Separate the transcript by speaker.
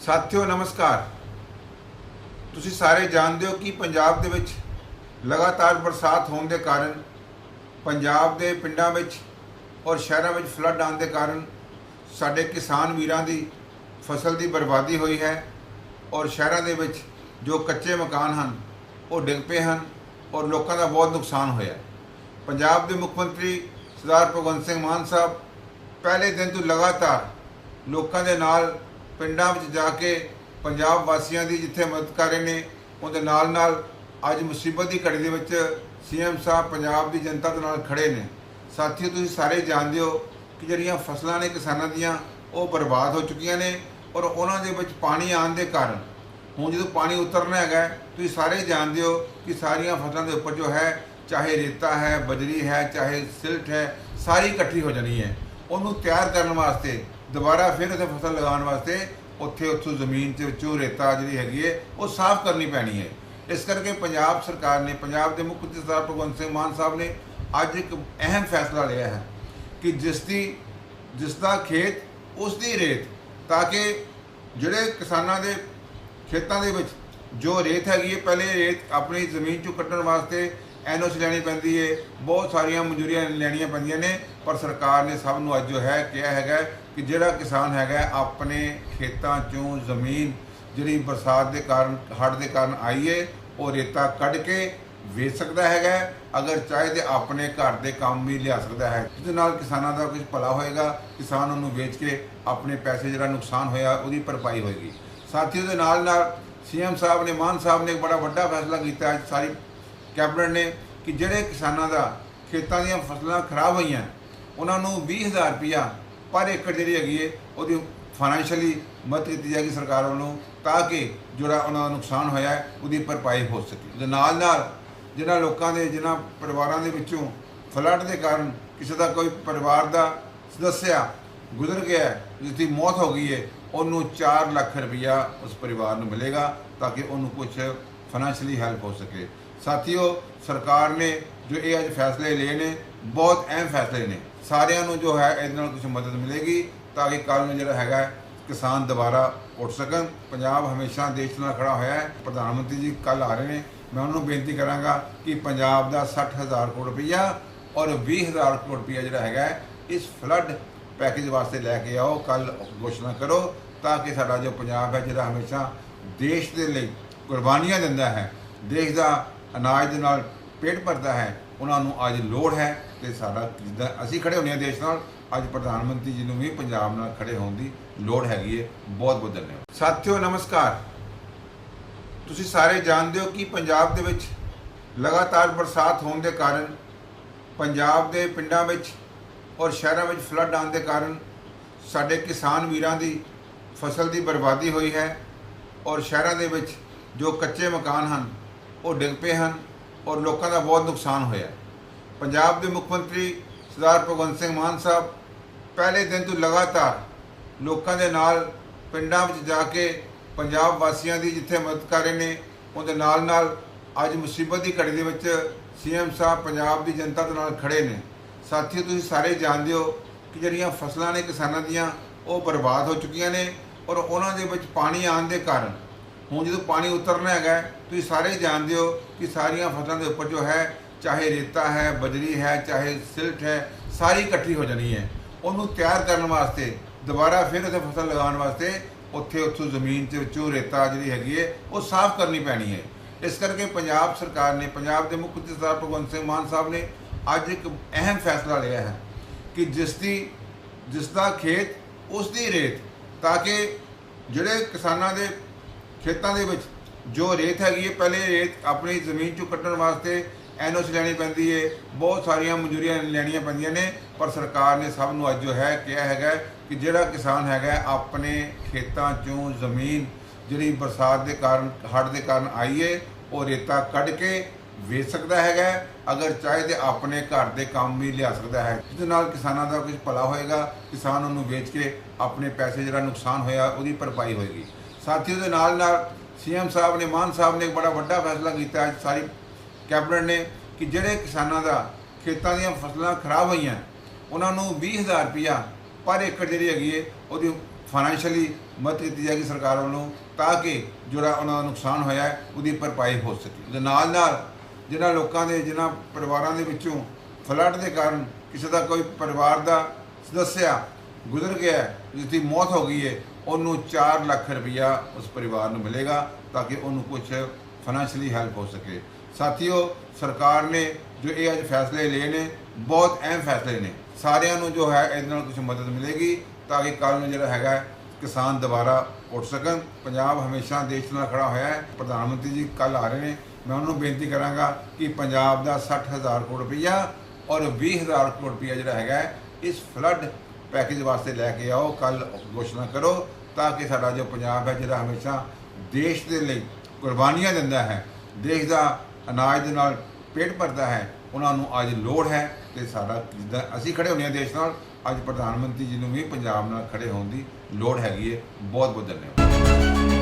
Speaker 1: ਸਾਥਿਓ, ਨਮਸਕਾਰ। ਤੁਸੀਂ ਸਾਰੇ ਜਾਣਦੇ ਹੋ ਕਿ ਪੰਜਾਬ ਦੇ ਵਿੱਚ ਲਗਾਤਾਰ ਬਰਸਾਤ ਹੋਣ ਦੇ ਕਾਰਨ ਪੰਜਾਬ ਦੇ ਪਿੰਡਾਂ ਵਿੱਚ ਔਰ ਸ਼ਹਿਰਾਂ ਵਿੱਚ ਫਲੱਡ ਆਉਣ ਦੇ ਕਾਰਨ ਸਾਡੇ ਕਿਸਾਨ ਵੀਰਾਂ ਦੀ ਫਸਲ ਦੀ ਬਰਬਾਦੀ ਹੋਈ ਹੈ ਔਰ ਸ਼ਹਿਰਾਂ ਦੇ ਵਿੱਚ ਜੋ ਕੱਚੇ ਮਕਾਨ ਹਨ, ਉਹ ਡਿੱਗ ਪਏ ਹਨ ਔਰ ਲੋਕਾਂ ਦਾ ਬਹੁਤ ਨੁਕਸਾਨ ਹੋਇਆ। ਪੰਜਾਬ ਦੇ ਮੁੱਖ ਮੰਤਰੀ ਸਰਦਾਰ ਭਗਵੰਤ ਸਿੰਘ ਮਾਨ ਸਾਹਿਬ ਪਹਿਲੇ ਦਿਨ ਤੋਂ ਲਗਾਤਾਰ ਲੋਕਾਂ ਦੇ ਨਾਲ, ਪਿੰਡਾਂ ਵਿੱਚ ਜਾ ਕੇ ਪੰਜਾਬ ਵਾਸੀਆਂ ਦੀ ਜਿੱਥੇ ਮਦਦ ਕਰ ਰਹੇ ਨੇ, ਉਹਦੇ ਨਾਲ ਨਾਲ ਅੱਜ ਮੁਸੀਬਤ ਦੀ ਘੜੀ ਦੇ ਵਿੱਚ ਸੀਐਮ ਸਾਹਿਬ ਪੰਜਾਬ ਦੀ ਜਨਤਾ ਦੇ ਨਾਲ ਖੜੇ ਨੇ। ਸਾਥੀਓ, ਤੁਸੀਂ ਸਾਰੇ ਜਾਣਦੇ ਹੋ ਕਿ ਜਿਹੜੀਆਂ ਫਸਲਾਂ ਨੇ ਕਿਸਾਨਾਂ ਦੀਆਂ, ਉਹ ਬਰਬਾਦ ਹੋ ਚੁੱਕੀਆਂ ਨੇ ਔਰ ਉਹਨਾਂ ਦੇ ਵਿੱਚ ਪਾਣੀ ਆਉਣ ਦੇ ਕਾਰਨ। ਹੁਣ ਜਦੋਂ ਪਾਣੀ ਉਤਰਨਾ ਹੈਗਾ ਤੁਸੀਂ ਸਾਰੇ ਜਾਣਦੇ ਹੋ ਕਿ ਸਾਰੀਆਂ ਫਸਲਾਂ ਦੇ ਉੱਪਰ ਜੋ ਹੈ, ਚਾਹੇ ਰੇਤਾ ਹੈ, ਬਜਰੀ ਹੈ, ਚਾਹੇ ਸਿਲਟ ਹੈ, ਸਾਰੀ ਇਕੱਠੀ ਹੋ ਜਾਣੀ ਹੈ। ਉਹਨੂੰ ਤਿਆਰ ਕਰਨ ਵਾਸਤੇ ਦੁਬਾਰਾ ਫਿਰ ਉੱਥੇ ਫਸਲ ਲਗਾਉਣ ਵਾਸਤੇ ਉੱਥੇ ਉੱਥੋਂ ਜ਼ਮੀਨ ਦੇ ਵਿੱਚੋਂ ਰੇਤਾ ਜਿਹੜੀ ਹੈਗੀ ਹੈ, ਉਹ ਸਾਫ਼ ਕਰਨੀ ਪੈਣੀ ਹੈ। ਇਸ ਕਰਕੇ ਪੰਜਾਬ ਸਰਕਾਰ ਨੇ, ਪੰਜਾਬ ਦੇ ਮੁੱਖ ਮੰਤਰੀ ਸਰਦਾਰ ਭਗਵੰਤ ਸਿੰਘ ਮਾਨ ਸਾਹਿਬ ਨੇ ਅੱਜ ਇੱਕ ਅਹਿਮ ਫੈਸਲਾ ਲਿਆ ਹੈ ਕਿ ਜਿਸ ਦੀ, ਜਿਸ ਦਾ ਖੇਤ, ਉਸ ਦੀ ਰੇਤ, ਤਾਂ ਕਿ ਜਿਹੜੇ ਕਿਸਾਨਾਂ ਦੇ ਖੇਤਾਂ ਦੇ ਵਿੱਚ ਜੋ ਰੇਤ ਹੈਗੀ ਹੈ, ਪਹਿਲੇ ਰੇਤ ਆਪਣੀ ਜ਼ਮੀਨ ਚੋਂ ਕੱਢਣ ਵਾਸਤੇ ਐਨਓਸੀ ਲੈਣੀ ਪੈਂਦੀ ਹੈ ਬਹੁਤ ਸਾਰੀਆਂ ਮਨਜ਼ੂਰੀਆਂ ਲੈਣੀਆਂ ਪੈਂਦੀਆਂ ਨੇ, ਪਰ ਸਰਕਾਰ ਨੇ ਸਭ ਨੂੰ ਅੱਜ ਜੋ ਹੈ ਕਿਹਾ ਹੈਗਾ ਕਿ ਜਿਹੜਾ ਕਿਸਾਨ ਹੈਗਾ ਆਪਣੇ ਖੇਤਾਂ ਚੋਂ ਜ਼ਮੀਨ ਜਿਹੜੀ ਬਰਸਾਤ ਦੇ ਕਾਰਨ, ਹੜ੍ਹ ਦੇ ਕਾਰਨ ਆਈ ਹੈ ਉਹ ਰੇਤਾ ਕੱਢ ਕੇ ਵੇਚ ਸਕਦਾ ਹੈਗਾ ਅਗਰ ਚਾਹੇ ਤੇ ਆਪਣੇ ਘਰ ਦੇ ਕੰਮ ਵੀ ਲਿਆ ਸਕਦਾ ਹੈ। ਜਿਹਦੇ ਨਾਲ ਕਿਸਾਨਾਂ ਦਾ ਕੁਝ ਭਲਾ ਹੋਏਗਾ, ਕਿਸਾਨ ਉਹਨੂੰ ਵੇਚ ਕੇ ਆਪਣੇ ਪੈਸੇ ਜਿਹੜਾ ਨੁਕਸਾਨ ਹੋਇਆ, ਉਹਦੀ ਭਰਪਾਈ ਹੋਏਗੀ। ਸਾਥੀਓ ਦੇ ਨਾਲ ਨਾਲ ਸੀਐਮ ਸਾਹਿਬ ਨੇ, ਮਾਨ ਸਾਹਿਬ ਨੇ ਇੱਕ ਬੜਾ ਵੱਡਾ ਫੈਸਲਾ ਕੀਤਾ, ਅੱਜ ਸਾਰੀ ਕੈਬਨਿਟ ਨੇ ਕਿ ਜਿਹੜੇ ਕਿਸਾਨਾਂ ਦਾ ਖੇਤਾਂ ਦੀਆਂ ਫਸਲਾਂ ਖਰਾਬ ਹੋਈਆਂ, ਉਹਨਾਂ ਨੂੰ 20000 ਰੁਪਇਆ ਪਰ ਏਕੜ ਜਿਹੜੀ ਹੈਗੀ ਹੈ ਉਹਦੀ ਫਾਈਨੈਂਸ਼ੀਅਲੀ ਮਦਦ ਕੀਤੀ ਜਾਏਗੀ ਸਰਕਾਰ ਵੱਲੋਂ ਤਾਂ ਕਿ ਜਿਹੜਾ ਉਹਨਾਂ ਦਾ ਨੁਕਸਾਨ ਹੋਇਆ, ਉਹਦੀ ਭਰਪਾਈ ਹੋ ਸਕੇ। ਦੇ ਨਾਲ ਨਾਲ ਜਿਹਨਾਂ ਲੋਕਾਂ ਦੇ ਜਿਨ੍ਹਾਂ ਪਰਿਵਾਰਾਂ ਦੇ ਵਿੱਚੋਂ ਫਲੱਡ ਦੇ ਕਾਰਨ ਕਿਸੇ ਦਾ ਕੋਈ ਪਰਿਵਾਰ ਦਾ ਸਦੱਸਿਆ ਗੁਜ਼ਰ ਗਿਆ, ਜਿਸ ਦੀ ਮੌਤ ਹੋ ਗਈ ਹੈ ਉਹਨੂੰ 4 ਲੱਖ ਰੁਪਇਆ ਉਸ ਪਰਿਵਾਰ ਨੂੰ ਮਿਲੇਗਾ ਤਾਂ ਕਿ ਉਹਨੂੰ ਕੁਝ ਫਾਈਨੈਂਸ਼ੀਅਲੀ ਹੈਲਪ ਹੋ ਸਕੇ। ਸਾਥੀਓ, ਸਰਕਾਰ ਨੇ ਜੋ ਇਹ ਅੱਜ ਫੈਸਲੇ ਲਏ ਨੇ, ਬਹੁਤ ਅਹਿਮ ਫੈਸਲੇ ਨੇ। ਸਾਰਿਆਂ ਨੂੰ ਜੋ ਹੈ, ਇਹਦੇ ਨਾਲ ਕੁਝ ਮਦਦ ਮਿਲੇਗੀ ਤਾਂ ਕਿ ਕੱਲ ਨੂੰ ਜਿਹੜਾ ਹੈਗਾ, ਕਿਸਾਨ ਦੁਬਾਰਾ ਉੱਠ ਸਕਣ। ਪੰਜਾਬ ਹਮੇਸ਼ਾ ਦੇਸ਼ ਨਾਲ ਖੜਾ ਹੋਇਆ ਹੈ। ਪ੍ਰਧਾਨ ਮੰਤਰੀ ਜੀ ਕੱਲ ਆ ਰਹੇ ਨੇ। ਮੈਂ ਉਹਨਾਂ ਨੂੰ ਬੇਨਤੀ ਕਰਾਂਗਾ ਕਿ ਪੰਜਾਬ ਦਾ 60000 ਕਰੋੜ ਰੁਪਈਆ ਔਰ 20000 ਕਰੋੜ ਰੁਪਈਆ ਜਿਹੜਾ ਹੈਗਾ, ਇਸ ਫਲੱਡ ਪੈਕੇਜ ਵਾਸਤੇ ਲੈ ਕੇ ਆਓ। ਕੱਲ ਘੋਸ਼ਣਾ ਕਰੋ ਤਾਂ ਕਿ ਸਾਡਾ ਜੋ ਪੰਜਾਬ ਹੈ, ਜਿਹੜਾ ਹਮੇਸ਼ਾ ਦੇਸ਼ ਦੇ ਲਈ ਕੁਰਬਾਨੀਆਂ ਦਿੰਦਾ ਹੈ, ਦੇਸ਼ ਦਾ ਅਨਾਜ ਦੇ ਨਾਲ ਪੇਟ ਭਰਦਾ ਹੈ, ਉਹਨਾਂ ਨੂੰ ਅੱਜ ਲੋੜ ਹੈ ਤੇ ਸਾਡਾ ਜਿੱਦਾਂ ਅਸੀਂ ਖੜੇ ਹੁੰਦੇ ਹਾਂ ਦੇਸ਼ ਨਾਲ, ਅੱਜ ਪ੍ਰਧਾਨ ਮੰਤਰੀ ਜੀ ਨੂੰ ਵੀ ਪੰਜਾਬ ਨਾਲ ਖੜੇ ਹੋਣ ਦੀ ਲੋੜ ਹੈਗੀ ਹੈ। ਬਹੁਤ ਬਹੁਤ ਧੰਨਵਾਦ। ਸਾਥਿਓ, ਨਮਸਕਾਰ। ਤੁਸੀਂ ਸਾਰੇ ਜਾਣਦੇ ਹੋ ਕਿ ਪੰਜਾਬ ਦੇ ਵਿੱਚ ਲਗਾਤਾਰ ਬਰਸਾਤ ਹੋਣ ਦੇ ਕਾਰਨ, ਪੰਜਾਬ ਦੇ ਪਿੰਡਾਂ ਵਿੱਚ ਔਰ ਸ਼ਹਿਰਾਂ ਵਿੱਚ ਫਲੱਡ ਆਉਣ ਦੇ ਕਾਰਨ ਸਾਡੇ ਕਿਸਾਨ ਵੀਰਾਂ ਦੀ ਫਸਲ ਦੀ ਬਰਬਾਦੀ ਹੋਈ ਹੈ ਔਰ ਸ਼ਹਿਰਾਂ ਦੇ ਵਿੱਚ ਜੋ ਕੱਚੇ ਮਕਾਨ ਹਨ ਉਹ ਡਿੱਗ ਪਏ ਹਨ ਔਰ ਲੋਕਾਂ ਦਾ ਬਹੁਤ ਨੁਕਸਾਨ ਹੋਇਆ। ਪੰਜਾਬ ਦੇ ਮੁੱਖ ਮੰਤਰੀ ਸਰਦਾਰ ਭਗਵੰਤ ਸਿੰਘ ਮਾਨ ਸਾਹਿਬ ਪਹਿਲੇ ਦਿਨ ਤੋਂ ਲਗਾਤਾਰ ਲੋਕਾਂ ਦੇ ਨਾਲ ਪਿੰਡਾਂ ਵਿੱਚ ਜਾ ਕੇ ਪੰਜਾਬ ਵਾਸੀਆਂ ਦੀ ਜਿੱਥੇ ਮਦਦ ਕਰ ਰਹੇ ਨੇ, ਉਹਦੇ ਨਾਲ ਨਾਲ ਅੱਜ ਮੁਸੀਬਤ ਦੀ ਘੜੀ ਦੇ ਵਿੱਚ ਸੀਐਮ ਸਾਹਿਬ ਪੰਜਾਬ ਦੀ ਜਨਤਾ ਦੇ ਨਾਲ ਖੜੇ ਨੇ। ਸਾਥੀਓ, ਤੁਸੀਂ ਸਾਰੇ ਜਾਣਦੇ ਹੋ ਕਿ ਜਿਹੜੀਆਂ ਫਸਲਾਂ ਨੇ ਕਿਸਾਨਾਂ ਦੀਆਂ, ਉਹ ਬਰਬਾਦ ਹੋ ਚੁੱਕੀਆਂ ਨੇ ਔਰ ਉਹਨਾਂ ਦੇ ਵਿੱਚ ਪਾਣੀ ਆਉਣ ਦੇ ਕਾਰਨ ਹੁਣ ਜਦੋਂ ਪਾਣੀ ਉਤਰਨਾ ਹੈਗਾ, ਤੁਸੀਂ ਸਾਰੇ ਜਾਣਦੇ ਹੋ ਕਿ ਸਾਰੀਆਂ ਫਸਲਾਂ ਦੇ ਉੱਪਰ ਜੋ ਹੈ, ਚਾਹੇ ਰੇਤਾ ਹੈ, ਬਜਰੀ ਹੈ, ਚਾਹੇ ਸਿਲਟ ਹੈ, ਸਾਰੀ ਇਕੱਠੀ ਹੋ ਜਾਣੀ ਹੈ। ਉਹਨੂੰ ਤਿਆਰ ਕਰਨ ਵਾਸਤੇ, ਦੁਬਾਰਾ ਫਿਰ ਉਹਦੇ ਫਸਲ ਲਗਾਉਣ ਵਾਸਤੇ, ਉੱਥੇ ਉੱਥੋਂ ਜ਼ਮੀਨ ਦੇ ਵਿੱਚੋਂ ਰੇਤਾ ਜਿਹੜੀ ਹੈਗੀ ਹੈ, ਉਹ ਸਾਫ਼ ਕਰਨੀ ਪੈਣੀ ਹੈ। ਇਸ ਕਰਕੇ ਪੰਜਾਬ ਸਰਕਾਰ ਨੇ, ਪੰਜਾਬ ਦੇ ਮੁੱਖ ਮੰਤਰੀ ਸਰਦਾਰ ਭਗਵੰਤ ਸਿੰਘ ਮਾਨ ਸਾਹਿਬ ਨੇ ਅੱਜ ਇੱਕ ਅਹਿਮ ਫੈਸਲਾ ਲਿਆ ਹੈ ਕਿ ਜਿਸ ਦੀ, ਜਿਸ ਦਾ ਖੇਤ, ਉਸ ਦੀ ਰੇਤ, ਤਾਂ ਕਿ ਜਿਹੜੇ ਕਿਸਾਨਾਂ ਦੇ ਖੇਤਾਂ ਦੇ ਵਿੱਚ ਜੋ ਰੇਤ ਹੈਗੀ ਹੈ, ਪਹਿਲੇ ਰੇਤ ਆਪਣੀ ਜ਼ਮੀਨ ਚੋਂ ਕੱਢਣ ਵਾਸਤੇ ਐਨਓਸੀ ਲੈਣੀ ਪੈਂਦੀ ਹੈ। ਬਹੁਤ ਸਾਰੀਆਂ ਮਨਜ਼ੂਰੀਆਂ ਲੈਣੀਆਂ ਪੈਂਦੀਆਂ ਨੇ, ਪਰ ਸਰਕਾਰ ਨੇ ਸਭ ਨੂੰ ਅੱਜ ਜੋ ਹੈ ਕਿਹਾ ਹੈਗਾ ਕਿ ਜਿਹੜਾ ਕਿਸਾਨ ਹੈਗਾ ਆਪਣੇ ਖੇਤਾਂ ਚੋਂ ਜ਼ਮੀਨ ਜਿਹੜੀ ਬਰਸਾਤ ਦੇ ਕਾਰਨ, ਹੜ੍ਹ ਦੇ ਕਾਰਨ ਆਈ ਹੈ, ਉਹ ਰੇਤਾ ਕੱਢ ਕੇ ਵੇਚ ਸਕਦਾ ਹੈਗਾ ਅਗਰ ਚਾਹੇ ਤੇ ਆਪਣੇ ਘਰ ਦੇ ਕੰਮ ਵੀ ਲਿਆ ਸਕਦਾ ਹੈ। ਜਿਸ ਨਾਲ ਕਿਸਾਨਾਂ ਦਾ ਕੁਝ ਭਲਾ ਹੋਏਗਾ, ਕਿਸਾਨ ਉਹਨੂੰ ਵੇਚ ਕੇ ਆਪਣੇ ਪੈਸੇ ਜਿਹੜਾ ਨੁਕਸਾਨ ਹੋਇਆ, ਉਹਦੀ ਭਰਪਾਈ ਹੋਏਗੀ। ਸਾਥੀਓ ਦੇ ਨਾਲ ਨਾਲ ਸੀਐਮ ਸਾਹਿਬ ਨੇ, ਮਾਨ ਸਾਹਿਬ ਨੇ ਇੱਕ ਬੜਾ ਵੱਡਾ ਫੈਸਲਾ ਕੀਤਾ। ਅੱਜ ਸਾਰੀ ਕੈਬਨਿਟ ਨੇ ਕਿ ਜਿਹੜੇ ਕਿਸਾਨਾਂ ਦਾ ਖੇਤਾਂ ਦੀਆਂ ਫਸਲਾਂ ਖਰਾਬ ਹੋਈਆਂ, ਉਹਨਾਂ ਨੂੰ 20000 ਰੁਪਇਆ ਪਰ ਏਕੜ ਜਿਹੜੀ ਹੈਗੀ ਹੈ ਉਹਦੀ ਫਾਈਨੈਂਸ਼ੀਅਲੀ ਮਦਦ ਕੀਤੀ ਜਾਏਗੀ ਸਰਕਾਰ ਵੱਲੋਂ ਤਾਂ ਕਿ ਜਿਹੜਾ ਉਹਨਾਂ ਦਾ ਨੁਕਸਾਨ ਹੋਇਆ ਹੈ ਉਹਦੀ ਭਰਪਾਈ ਹੋ ਸਕੇ। ਉਹਦੇ ਨਾਲ ਨਾਲ ਜਿਹਨਾਂ ਲੋਕਾਂ ਦੇ, ਜਿਨ੍ਹਾਂ ਪਰਿਵਾਰਾਂ ਦੇ ਵਿੱਚੋਂ ਫਲੱਡ ਦੇ ਕਾਰਨ ਕਿਸੇ ਦਾ ਕੋਈ ਪਰਿਵਾਰ ਦਾ ਸਦੱਸਿਆ ਗੁਜ਼ਰ ਗਿਆ, ਜਿਸ ਦੀ ਮੌਤ ਹੋ ਗਈ ਹੈ ਉਹਨੂੰ 4 ਲੱਖ ਰੁਪਇਆ ਉਸ ਪਰਿਵਾਰ ਨੂੰ ਮਿਲੇਗਾ ਤਾਂ ਕਿ ਉਹਨੂੰ ਕੁਝ ਫਾਈਨੈਂਸ਼ਲੀ ਹੈਲਪ ਹੋ ਸਕੇ। ਸਾਥੀਓ, ਸਰਕਾਰ ਨੇ ਜੋ ਇਹ ਅੱਜ ਫੈਸਲੇ ਲਏ ਨੇ, ਬਹੁਤ ਅਹਿਮ ਫੈਸਲੇ ਨੇ। ਸਾਰਿਆਂ ਨੂੰ ਜੋ ਹੈ, ਇਹਦੇ ਨਾਲ ਕੁਝ ਮਦਦ ਮਿਲੇਗੀ ਤਾਂ ਕਿ ਕੱਲ ਨੂੰ ਜਿਹੜਾ ਹੈਗਾ, ਕਿਸਾਨ ਦੁਬਾਰਾ ਉੱਠ ਸਕਣ। ਪੰਜਾਬ ਹਮੇਸ਼ਾ ਦੇਸ਼ ਨਾਲ ਖੜਾ ਹੋਇਆ ਹੈ। ਪ੍ਰਧਾਨ ਮੰਤਰੀ ਜੀ ਕੱਲ ਆ ਰਹੇ ਨੇ। ਮੈਂ ਉਹਨਾਂ ਨੂੰ ਬੇਨਤੀ ਕਰਾਂਗਾ ਕਿ ਪੰਜਾਬ ਦਾ 60000 ਕਰੋੜ ਰੁਪਈਆ ਔਰ 20000 ਕਰੋੜ ਰੁਪਈਆ ਜਿਹੜਾ ਹੈਗਾ, ਇਸ ਫਲੱਡ ਪੈਕੇਜ ਵਾਸਤੇ ਲੈ ਕੇ ਆਓ। ਕੱਲ ਘੋਸ਼ਣਾ ਕਰੋ। ਤਾਂ ਕਿ ਸਾਡਾ ਜੋ ਪੰਜਾਬ ਹੈ, ਜਿਹੜਾ ਹਮੇਸ਼ਾ ਦੇਸ਼ ਦੇ ਲਈ ਕੁਰਬਾਨੀਆਂ ਦਿੰਦਾ ਹੈ, ਦੇਸ਼ ਦਾ ਅਨਾਜ ਦੇ ਨਾਲ ਪੇਟ ਭਰਦਾ ਹੈ, ਉਹਨਾਂ ਨੂੰ ਅੱਜ ਲੋੜ ਹੈ ਤੇ ਸਾਡਾ ਜਿੱਦਾਂ ਅਸੀਂ ਖੜੇ ਹੁੰਦੇ ਹਾਂ ਦੇਸ਼ ਨਾਲ, ਅੱਜ ਪ੍ਰਧਾਨ ਮੰਤਰੀ ਜੀ ਨੂੰ ਵੀ ਪੰਜਾਬ ਨਾਲ ਖੜੇ ਹੋਣ ਦੀ ਲੋੜ ਹੈਗੀ ਹੈ। ਬਹੁਤ ਬਹੁਤ ਧੰਨਵਾਦ।